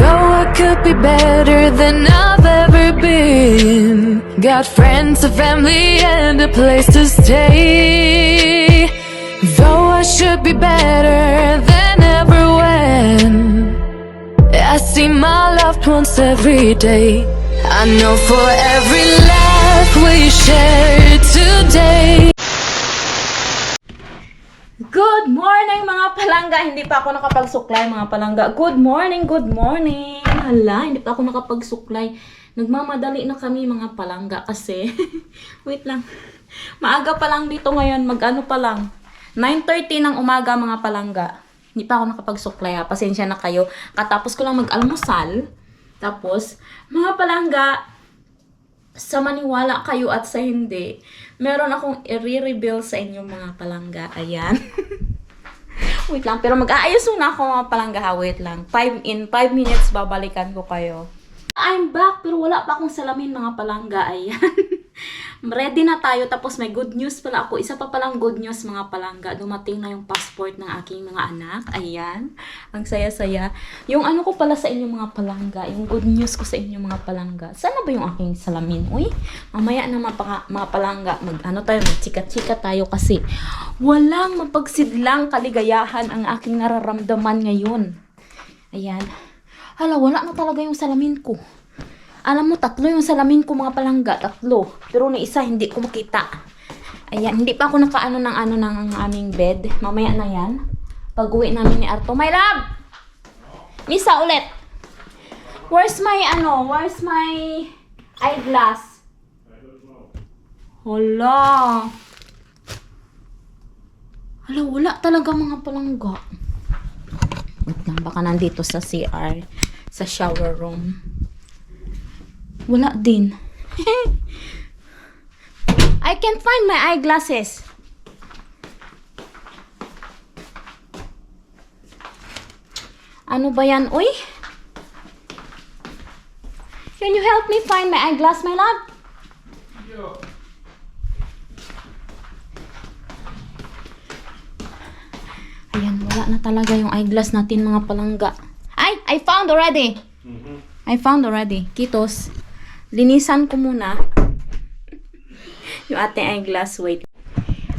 Though I could be better than I've ever been. Got friends, a family, and a place to stay. Though I should be better than ever when. I see my loved ones every day. I know for every laugh we share today. Good morning mga palangga! Hindi pa ako nakapagsuklay mga palangga. Good morning, good morning! Hala, hindi pa ako nakapagsuklay. Nagmamadali na kami mga palangga kasi, wait lang, maaga pa lang dito ngayon, mag-ano pa lang, 9.30 ng umaga mga palangga. Hindi pa ako nakapagsuklay ha, pasensya na kayo. Katapos ko lang mag-almusal, tapos, mga palangga, sa maniwala kayo at sa hindi, meron akong i-reveal sa inyo mga palangga. Ayan. Wait lang, pero mag-aayos muna ako mga palangga. Wait lang. Five, in 5 minutes, babalikan ko kayo. I'm back, pero wala pa akong salamin mga palangga. Ayan. Ready na tayo, tapos may good news pala ako. Isa pa palang good news mga palangga. Dumating na yung passport ng aking mga anak. Ayan. Ang saya-saya. Yung ano ko pala sa inyo mga palangga, yung good news ko sa inyo mga palangga. Sana ba yung aking salamin? Uy, mamaya na mapaka, mga palangga, mag ano tayo, magchika-chika tayo kasi walang mapagsidlang kaligayahan ang aking nararamdaman ngayon. Ayan. Hala, wala na talaga yung salamin ko. Alam mo, tatlo yung salamin ko mga palangga, tatlo. Pero ni isa hindi ko makita. Ayan, hindi pa ako nakaano ng ano ng aming bed. Mamaya na yan. Pag uwi namin ni Arto. My love! Misa ulit. Where's my ano? Where's my eyeglass? Hala. Hala, wala talaga mga palangga. Wait lang, baka nandito sa CR. Sa shower room. Wala din. I can't find my eyeglasses. Ano ba yan, uy? Can you help me find my eyeglass, my love? Ayan, wala na talaga yung eyeglass natin, mga palangga. Ay, I found already. I found already. Kitos. Linisan ko muna. yung ating eyeglass. Wait.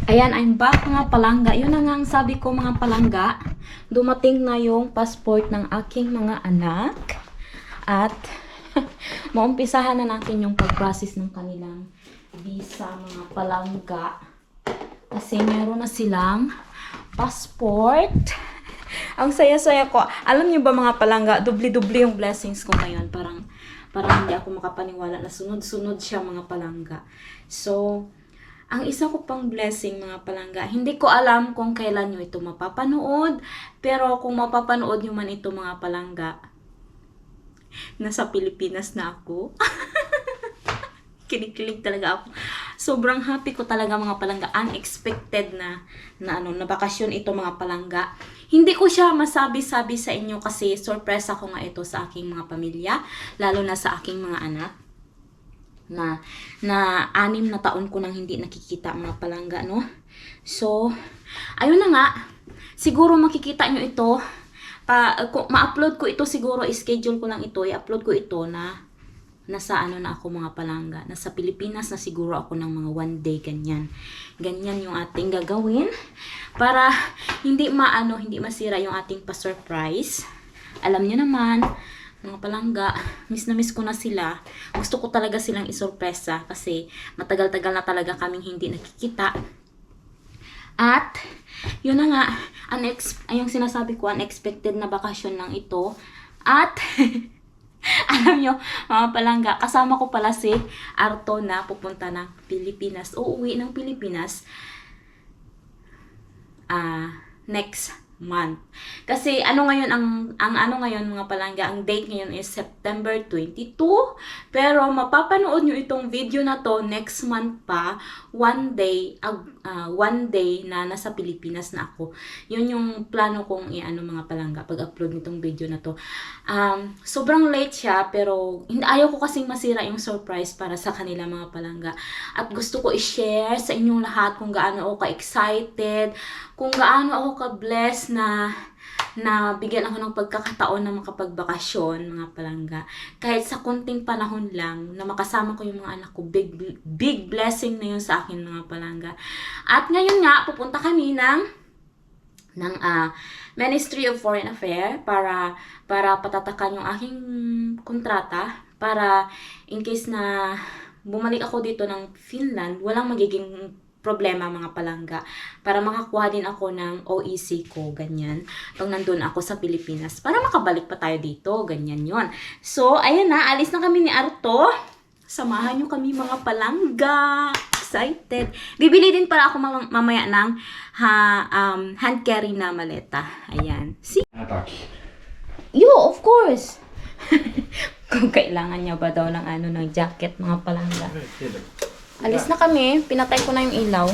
Ayan, I'm back mga palangga. Yun na nga ang sabi ko mga palangga. Dumating na yung passport ng aking mga anak. At maumpisahan na natin yung pag-process ng kanilang visa mga palangga. Kasi meron na silang passport. Ang saya-saya ko. Alam niyo ba mga palangga, dubli-dubli yung blessings ko ngayon. Parang, parang hindi ako makapaniwala na sunod-sunod siya mga palangga. So, ang isa ko pang blessing mga palangga, hindi ko alam kung kailan nyo ito mapapanood. Pero kung mapapanood nyo man ito mga palangga, nasa Pilipinas na ako. kinikilig talaga ako. Sobrang happy ko talaga mga palangga. Unexpected na, na, ano, na bakasyon ito mga palangga. Hindi ko siya masabi-sabi sa inyo kasi surprise ako nga ito sa aking mga pamilya. Lalo na sa aking mga anak. Na, na anim na taon ko nang hindi nakikita mga palangga, no? So, ayun na nga. Siguro makikita nyo ito. Pa, ma-upload ko ito siguro, schedule ko lang ito. I-upload ko ito na nasa ano na ako mga palangga. Nasa Pilipinas na siguro ako ng mga one day ganyan. Ganyan yung ating gagawin para hindi maano, hindi masira yung ating pa-surprise. Alam niyo naman, mga palangga, miss na miss ko na sila. Gusto ko talaga silang isorpresa kasi matagal-tagal na talaga kaming hindi nakikita. At, yun na nga, unex yung sinasabi ko, unexpected na bakasyon lang ito. At, alam nyo, mga palangga, kasama ko pala si Arto na pupunta ng Pilipinas. Uuwi ng Pilipinas ah next month. Kasi ano ngayon ang ang ano ngayon mga palangga, ang date ngayon is September 22. Pero mapapanood nyo itong video na to next month pa, one day ag- ah, one day na nasa Pilipinas na ako. Yun yung plano kong i-ano mga palangga pag-upload nitong video na to. Um, sobrang late siya pero ayaw ko kasing masira yung surprise para sa kanila mga palangga. At gusto ko i-share sa inyong lahat kung gaano ako ka-excited, kung gaano ako ka-blessed na na bigyan ako ng pagkakataon na makapagbakasyon, mga palangga. Kahit sa konting panahon lang, na makasama ko yung mga anak ko, big, big blessing na yun sa akin, mga palangga. At ngayon nga, pupunta kami ng ng ah, Ministry of Foreign Affairs para para patatakan yung aking kontrata para in case na bumalik ako dito ng Finland, walang magiging problema mga palangga para makakuha din ako ng OEC ko, ganyan. Pag nandun ako sa Pilipinas, para makabalik pa tayo dito, ganyan yon So, ayun na, alis na kami ni Arto. Samahan nyo kami mga palangga. Excited. Bibili din pala ako mam- mamaya ng ha, um, hand carry na maleta. Ayan. See? Yo, of course. Kung kailangan niya ba daw ng ano ng jacket mga palangga. Alis na kami. Pinatay ko na yung ilaw.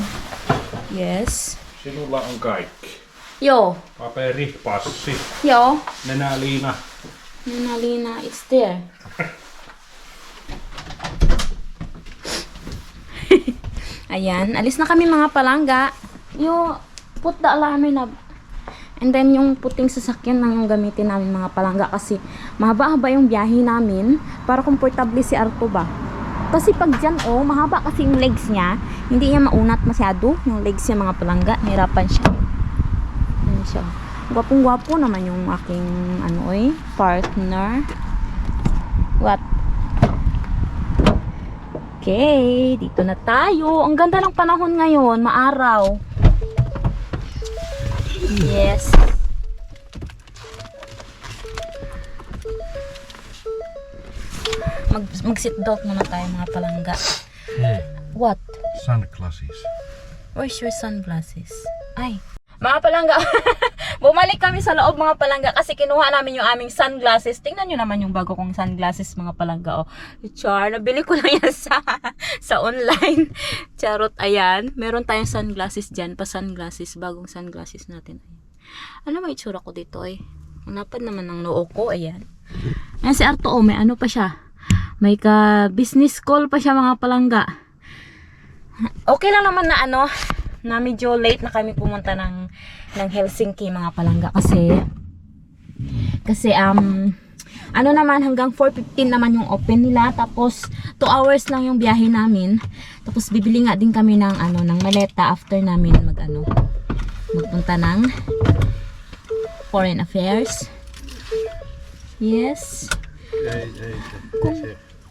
Yes. Sinulla on kaikki. Yo. Paperi, passi, Yo. nenäliina. Nanalina, it's there. Ayan, alis na kami mga palangga. Yo, put the alarm na. And then yung puting sasakyan yung gamitin namin mga palangga kasi mahaba-haba yung biyahe namin para komportable si Arto ba. Kasi pag dyan oh, mahaba kasi yung legs niya. Hindi niya maunat masyado yung legs niya mga palangga. Nahirapan siya. Ayan siya. Gwapong-gwapo naman yung aking ano eh, partner. What? Okay, dito na tayo. Ang ganda ng panahon ngayon, maaraw. Yes. Mag, mag-sit down muna tayo mga palangga. What? Sunglasses. Where's your sunglasses? Ay. Mga palangga, bumalik kami sa loob mga palangga kasi kinuha namin yung aming sunglasses. Tingnan nyo naman yung bago kong sunglasses mga palangga. Oh. Char, nabili ko lang yan sa, sa online. Charot, ayan. Meron tayong sunglasses dyan, pa sunglasses, bagong sunglasses natin. Ano may itsura ko dito eh? Ang lapad naman ng noo ko, ayan. Ayan si Arto, oh, may ano pa siya. May ka business call pa siya mga palangga. Okay lang naman na ano, na medyo late na kami pumunta ng ng Helsinki mga palangga kasi kasi um ano naman hanggang 4:15 naman yung open nila tapos 2 hours lang yung biyahe namin tapos bibili nga din kami ng ano ng maleta after namin mag ano magpunta ng foreign affairs yes Ei,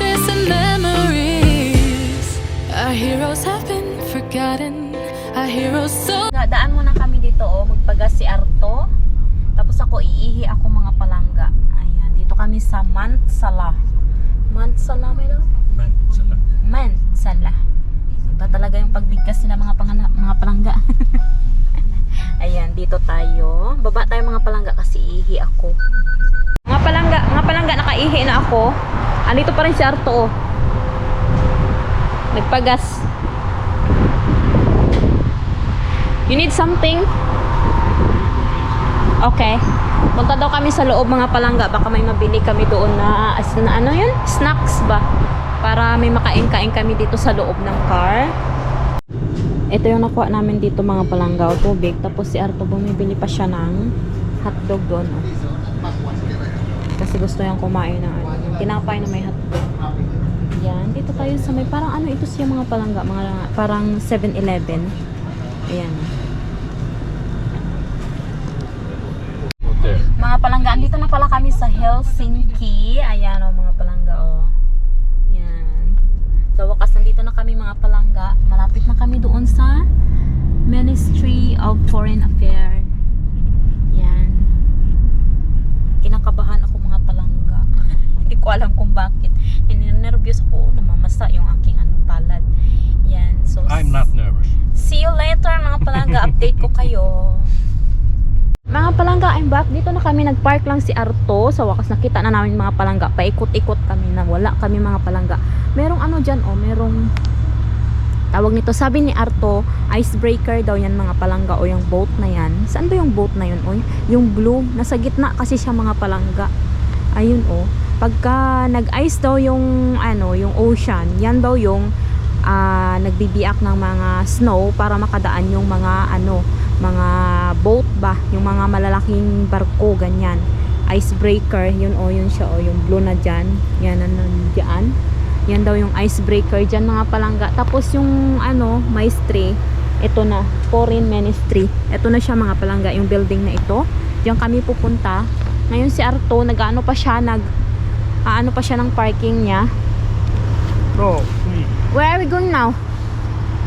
And memories. Our heroes have been forgotten. Our heroes so Daan muna kami dito oh, magpagas si Arto. Tapos ako iihi ako mga palangga. Ayan, dito kami sa Mansala. Mansala may daw? Mäntsälä. Mansala. Iba talaga yung pagbigkas nila mga mga palangga. Ayan, dito tayo. Baba tayo mga palangga kasi ihi ako. Mga palangga, mga palangga nakaihi na ako. Andito pa rin si Arto oh. Nagpagas. You need something? Okay. Punta daw kami sa loob mga palangga. Baka may mabili kami doon na, na ano yun? Snacks ba? Para may makain-kain kami dito sa loob ng car. Ito yung nakuha namin dito mga palangga o tubig. Tapos si Arto bumibili pa siya ng hotdog doon. Oh. Kasi gusto niyang kumain ng ano, tinapay na may hotdog. Yan, dito tayo sa may parang ano ito siya mga palangga, mga parang 7-Eleven. Ayan. Mga palangga, andito na pala kami sa Helsinki. Ayan o mga palangga o. Yan. Sa wakas, nandito na kami mga palangga. Malapit na kami doon sa Ministry of Foreign Affairs. Yan. Kinakabahan ako mga palangga. Hindi ko alam kung bakit. Nervous ako. Namamasa yung aking ano, palad. Yan. So, I'm not nervous. See you later mga palangga. update ko kayo. Mga palangga, I'm back. Dito na kami nagpark lang si Arto. Sa wakas nakita na namin mga palangga. Paikot-ikot kami na wala kami mga palangga. Merong ano dyan, oh, merong tawag nito. Sabi ni Arto, icebreaker daw yan mga palangga o yung boat na yan. Saan ba yung boat na yun? Oy? Yung blue, nasa gitna kasi siya mga palangga. Ayun oh. Pagka nag-ice daw yung ano, yung ocean, yan daw yung ah, nagbibiak ng mga snow para makadaan yung mga ano, mga boat ba, yung mga malalaking barko ganyan. Icebreaker, yun oh, yun siya oh, yung blue na dyan. Yan na nandiyan. Yan daw yung icebreaker dyan mga palangga. Tapos yung ano, maestri, ito na, foreign ministry. Ito na siya mga palangga, yung building na ito. Diyan kami pupunta. Ngayon si Arto, nag-ano pa siya, nag, aano pa siya ng parking niya. Flyg. Where are we going now?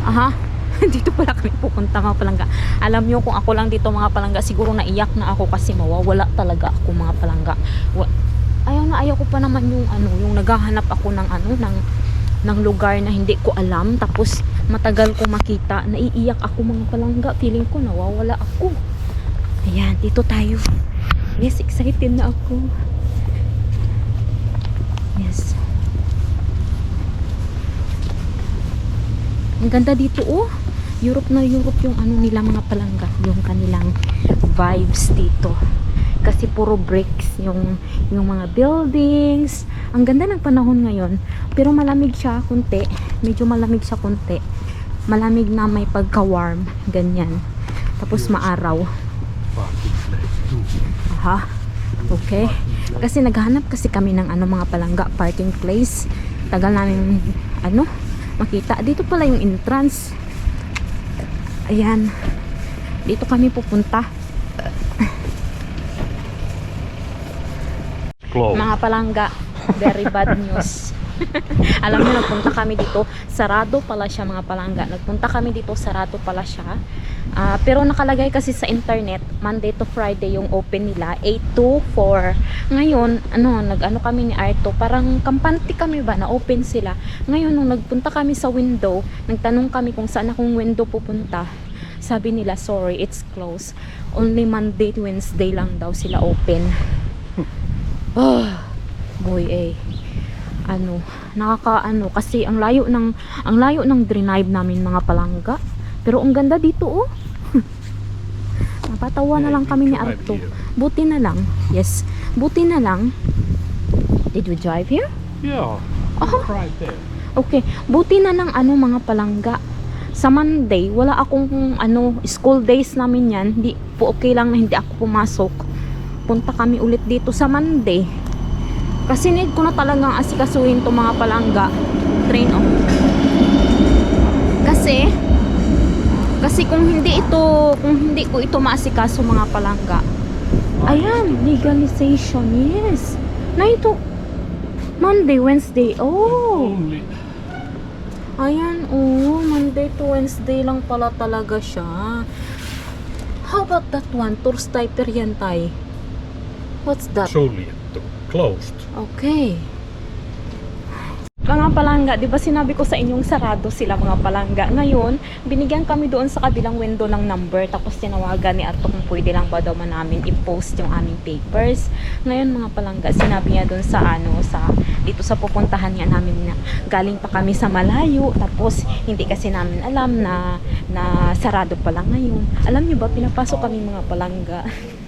Aha. dito pala kami pupunta mga palangga. Alam nyo kung ako lang dito mga palangga, siguro naiyak na ako kasi mawawala talaga ako mga palangga. Ayaw na ayaw ko pa naman yung ano, yung naghahanap ako ng ano, ng ng lugar na hindi ko alam tapos matagal ko makita naiiyak ako mga palangga feeling ko nawawala ako ayan dito tayo yes excited na ako yes Ang ganda dito oh. Europe na Europe yung ano nila mga palangga, yung kanilang vibes dito. Kasi puro bricks yung yung mga buildings. Ang ganda ng panahon ngayon, pero malamig siya kunti. Medyo malamig siya kunti. Malamig na may pagka-warm, ganyan. Tapos maaraw. Aha. Okay. Kasi naghanap kasi kami ng ano mga palangga parking place. Tagal namin ano makita. Dito pala yung entrance. Ayan. Dito kami pupunta. Close. Mga palangga, very bad news. Alam niyo, nagpunta kami dito, sarado pala siya mga palangga. Nagpunta kami dito, sarado pala siya. Ah, pero nakalagay kasi sa internet, Monday to Friday yung open nila, 8 to 4. Ngayon, ano, nag-ano kami ni Arto, parang kampante kami ba na open sila. Ngayon, nung nagpunta kami sa window, nagtanong kami kung saan akong window pupunta. Sabi nila, sorry, it's closed. Only Monday to Wednesday lang daw sila open. Ah, boy eh. Ano, nakakaano kasi ang layo ng ang layo ng drive namin mga palangga. Pero ang ganda dito oh. Napatawa na lang kami ni Arto. Buti na lang. Yes. Buti na lang. Did we drive here? Yeah. Oh. Right there. Okay, buti na lang ano mga palangga. Sa Monday, wala akong ano, school days namin yan. Hindi po okay lang na hindi ako pumasok. Punta kami ulit dito sa Monday. Kasi need ko na talagang asikasuhin to mga palangga. Train off. Kasi kasi kung hindi ito kung hindi ko ito maasikaso mga palangga. Ayan, legalization. Yes. Na ito Monday, Wednesday. Oh. Only. Ayan, oh, Monday to Wednesday lang pala talaga siya. How about that one? Tour stiper yan, tay. What's that? Suljettu. Closed. Okay. Mga palangga, di ba sinabi ko sa inyong sarado sila mga palangga. Ngayon, binigyan kami doon sa kabilang window ng number tapos tinawagan ni Arto kung pwede lang ba daw man namin i-post yung aming papers. Ngayon mga palangga, sinabi niya doon sa ano, sa dito sa pupuntahan niya namin na galing pa kami sa malayo tapos hindi kasi namin alam na na sarado pa lang ngayon. Alam niyo ba, pinapasok kami mga palangga.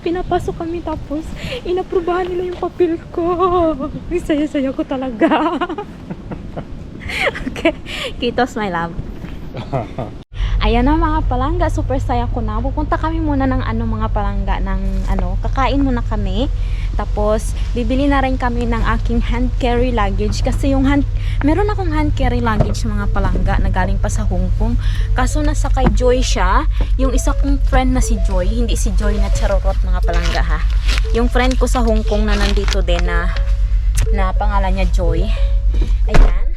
pinapasok kami tapos inaprubahan nila yung papel ko. Saya-saya ko talaga. okay. Kitos, my love. Ayan na mga palangga, super saya ko na. Pupunta kami muna ng ano mga palangga ng ano, kakain muna kami. Tapos bibili na rin kami ng aking hand carry luggage kasi yung hand meron akong hand carry luggage mga palangga na galing pa sa Hong Kong. Kaso nasa kay Joy siya, yung isa kong friend na si Joy, hindi si Joy na charorot mga palangga ha. Yung friend ko sa Hong Kong na nandito din na na pangalan niya Joy. Ayan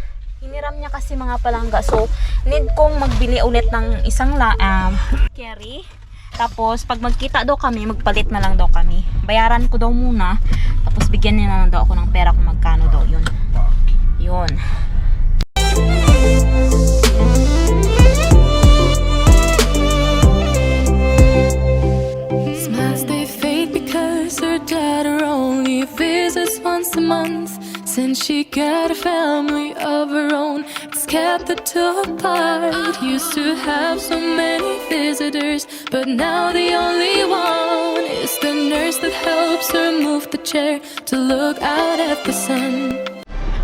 hiniram niya kasi mga palangga. So, need kong magbili ulit ng isang la, um, carry. Tapos, pag magkita daw kami, magpalit na lang daw kami. Bayaran ko daw muna. Tapos, bigyan niya na lang daw ako ng pera kung magkano daw yun. Yun. Smiles they fade because her dad only visits once a month. Since she got a family of her own, it's kept the two apart. Used to have so many visitors, but now the only one is the nurse that helps her move the chair to look out at the sun.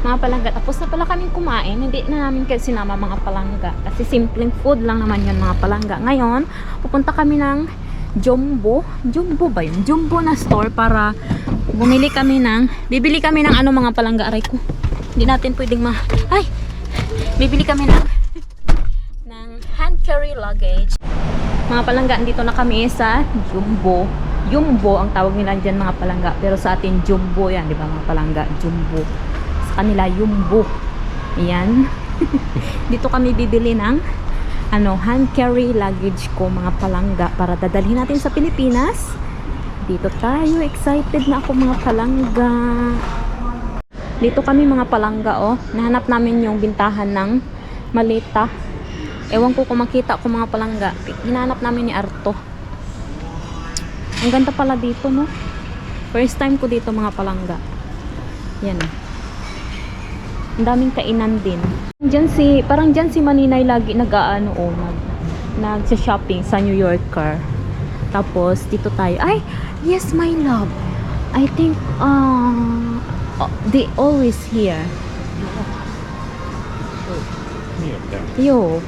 Mga palangga, tapos na pala kaming kumain. Hindi na namin kayo sinama mga palangga. Kasi simpleng food lang naman yun mga palangga. Ngayon, pupunta kami ng Jumbo. Jumbo ba yun? Jumbo na store para bumili kami ng, bibili kami ng ano mga palangga. Aray ko. Hindi natin pwedeng ma... Ay! Bibili kami ng ng hand carry luggage. Mga palangga, dito na kami sa Jumbo. Jumbo ang tawag nila dyan mga palangga. Pero sa atin, Jumbo yan. Di ba mga palangga? Jumbo. Sa kanila, Jumbo. Ayan. dito kami bibili ng ano, hand carry luggage ko mga palangga para dadalhin natin sa Pilipinas. Dito tayo. Excited na ako mga palangga. Dito kami mga palangga oh. Nahanap namin yung bintahan ng malita. Ewan ko kung makita ko mga palangga. Hinanap namin ni Arto. Ang ganda pala dito, no? First time ko dito mga palangga. Yan. oh. Ang daming kainan din. Diyan si, parang diyan si Maninay lagi nag-aano oh, nag, nag-shopping sa New Yorker. Tapos, dito tayo. Ay, yes, my love. I think, uh, uh, they always here. Yo.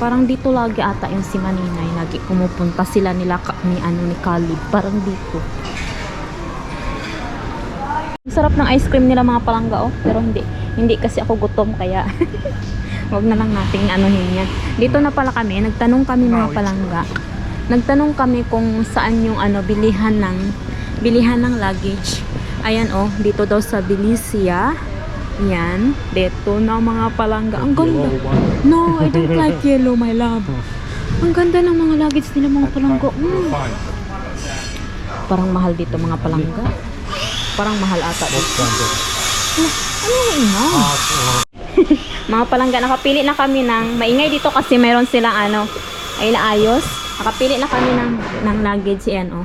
Parang dito lagi ata yung si Maninay. Lagi pumupunta sila nila ka- ni ano ni Khalid. Parang dito. Sarap ng ice cream nila mga palangga oh. Pero hindi. Hindi kasi ako gutom kaya wag na lang nating anuhin yan. Dito na pala kami. Nagtanong kami mga palangga. Nagtanong kami kung saan yung ano bilihan ng bilihan ng luggage. Ayan oh, dito daw sa Bilicia. Yan. Dito na mga palangga. Ang ganda. No, I don't like yellow, my love. Ang ganda ng mga luggage nila mga palangga. Mm. Parang mahal dito mga palangga. Parang mahal ata dito. Ano yung ingay? mga palangga, nakapili na kami ng, maingay dito kasi meron silang ano, ay naayos. Nakapili na kami ng, ng luggage, yan oh.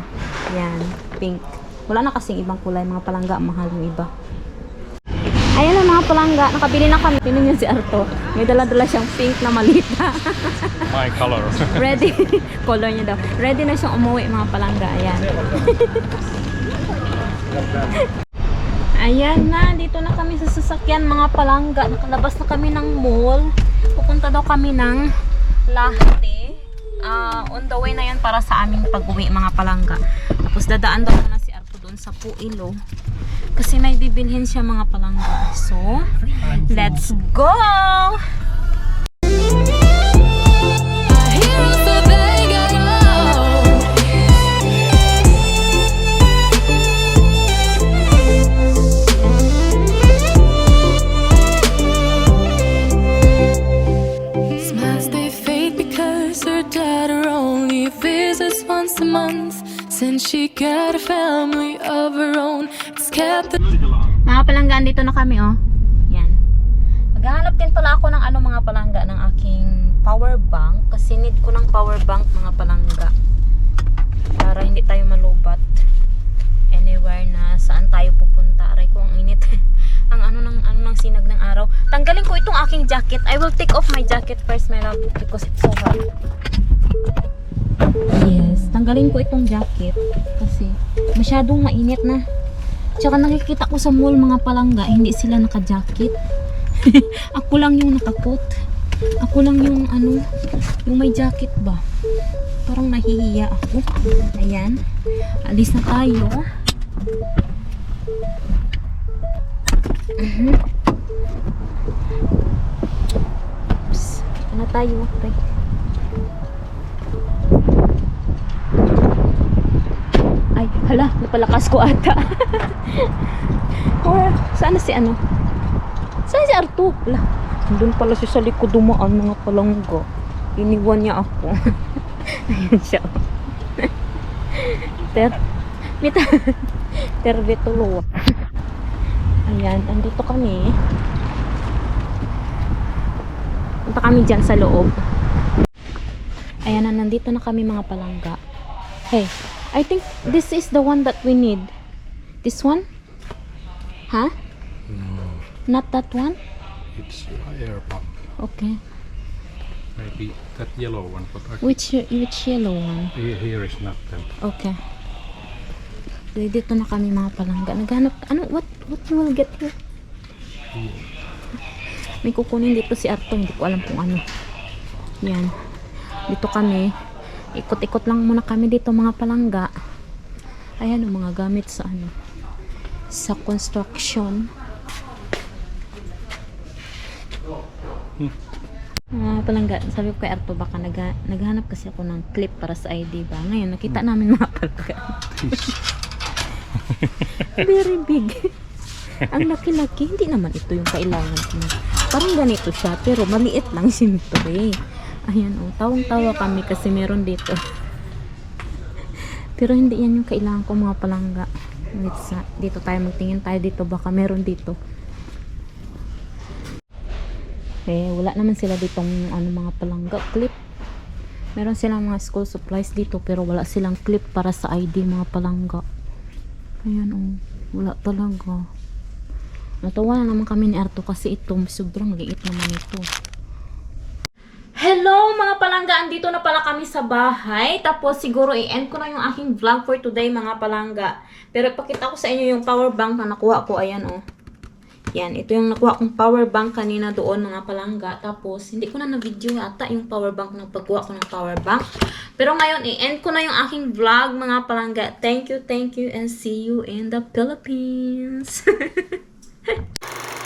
Yan, pink. Wala na kasing ibang kulay, mga palangga, mahal yung iba. Ayan na mga palangga, nakabili na kami. Niyo si Arto. May dala-dala siyang pink na malita. My color. Ready. Color niya daw. Ready na siyang umuwi mga palangga. Ayan. Ayan na. Dito na kami sa sasakyan mga palangga. Nakalabas na kami ng mall. Pupunta daw kami ng Lahti. Ah, on the way na yan para sa aming pag-uwi mga palangga. Tapos dadaan daw muna si Arto doon sa Puilo. Kasi may bibilhin siya mga palangga. So, let's go! A month. Since she got a family of her own, it's kept the Mga palangga, dito na kami, oh. Yan. Maghahanap din pala ako ng ano mga palangga ng aking power bank. Kasi need ko ng power bank mga palangga. Para hindi tayo malubat. Anywhere na saan tayo pupunta. Aray ko ang init. ang ano ng ano ng sinag ng araw. Tanggalin ko itong aking jacket. I will take off my jacket first, my love, because it's so hot. Yes, tanggalin ko itong jacket kasi masyadong mainit na. Tsaka nakikita ko sa mall mga palangga, hindi sila naka-jacket. Ako lang yung nakakot. Ako lang yung ano, yung may jacket ba. Parang nahihiya ako. Ayan. Alis na tayo. Mhm. Oops. Ito na tayo. Tay. Napalakas ko ata. Or, saan na si ano? Saan si Arto? Hala, doon pala siya sa likod dumaan mga palangga. Iniwan niya ako. Ayan siya. Ter, mita, terbetulo. Ayan, andito kami. Punta kami dyan sa loob. Ayan na, nandito na kami mga palangga. Hey, I think this is the one that we need. This one? Huh? Not that one? It's air pump. Okay. Maybe that yellow one, but I, Which which yellow one? here here is not them. Okay. So, dito na kami mga palangga. Naghanap, ano, what, what you will get here? May kukunin dito si Arto, hindi ko alam kung ano. Yan. Dito kami. Ikot-ikot lang muna kami dito mga palangga. Ayan ang mga gamit sa ano. Sa construction. Mga palangga, sabi ko kay Arto baka nagha, naghanap kasi ako ng clip para sa ID ba. Ngayon, nakita namin mga palangga. Very big. Ang laki-laki. Hindi naman ito yung kailangan ko. Parang ganito siya, pero maliit lang sinito eh. Ayan, oh, tawang-tawa kami kasi meron dito. pero hindi yan yung kailangan ko mga palangga. Wait, sa, dito tayo magtingin tayo dito. Baka meron dito. Eh, wala naman sila ditong ano, mga palangga clip. Meron silang mga school supplies dito pero wala silang clip para sa ID mga palangga. Ayan oh, wala talaga. Natawa na naman kami ni Arto kasi ito sobrang liit naman ito. Hello mga palangga, andito na pala kami sa bahay. Tapos siguro i-end ko na yung aking vlog for today mga palangga. Pero ipakita ko sa inyo yung power bank na nakuha ko. Ayan oh. Yan, ito yung nakuha kong power bank kanina doon mga palangga. Tapos, hindi ko na na-video ata yung power bank ng pagkuha ko ng power bank. Pero ngayon, i-end ko na yung aking vlog mga palangga. Thank you, thank you, and see you in the Philippines.